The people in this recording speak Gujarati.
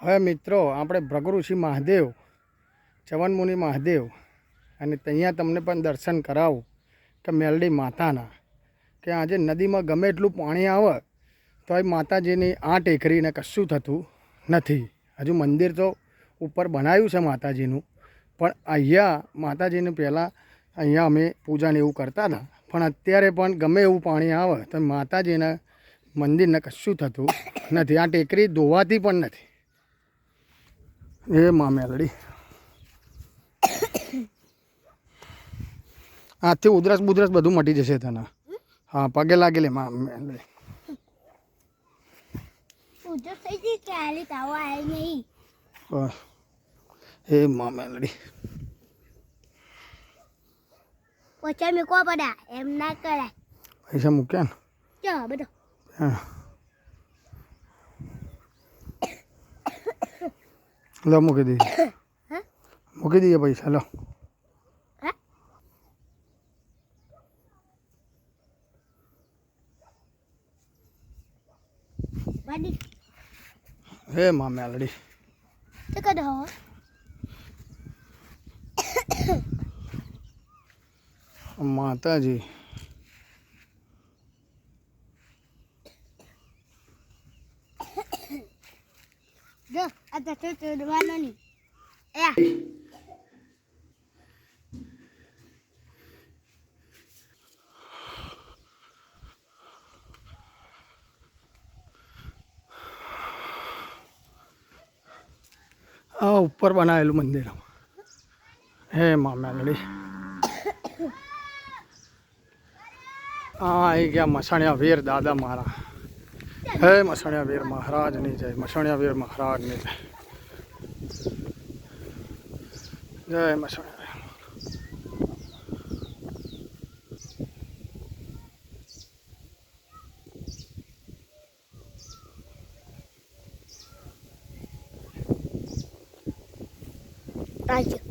હવે મિત્રો, આપણે ભૃગઋષિ મહાદેવ ચવનમુનિ મહાદેવ અને ત્યાં તમને પણ દર્શન કરાવું કે મેલડી માતાના. કે આજે નદીમાં ગમે એટલું પાણી આવે તો એ માતાજીની આ ટેકરીને કશું થતું નથી. હજુ મંદિર તો ઉપર બનાવ્યું છે માતાજીનું, પણ અહીંયા માતાજીને પહેલાં અહીંયા અમે પૂજાને એવું કરતા હતા. પણ અત્યારે પણ ગમે એવું પાણી આવે, તો માતાજીના મંદિરને કશું થતું નથી. આ ટેકરી ધોવાતી પણ નથી. એ મામેલડી. આથી ઉધરસ બુધરસ બધું મટી જશે તને. હા પગે મા મેલડી બસ. એ મા મેલડી એમ ના કરાય. પૈસા મૂક્યા ને? બધો. હા. લો મૂકી દઈએ. મૂકી દઈએ પૈસા લો. હા મા મેલડી તો કદો હો. માતાજી. જો, આ તો ચૂડવાનો નહીં. એ આ. ઉપર બનાવેલું મંદિર હે મા મેલડી આ આવી ગયા મસાણિયા વીર દાદા મારા. હે મસાણિયા વીર મહારાજની જય મસાણિયા વીર મહારાજની જય. જય મસાણિયા Thank તાજો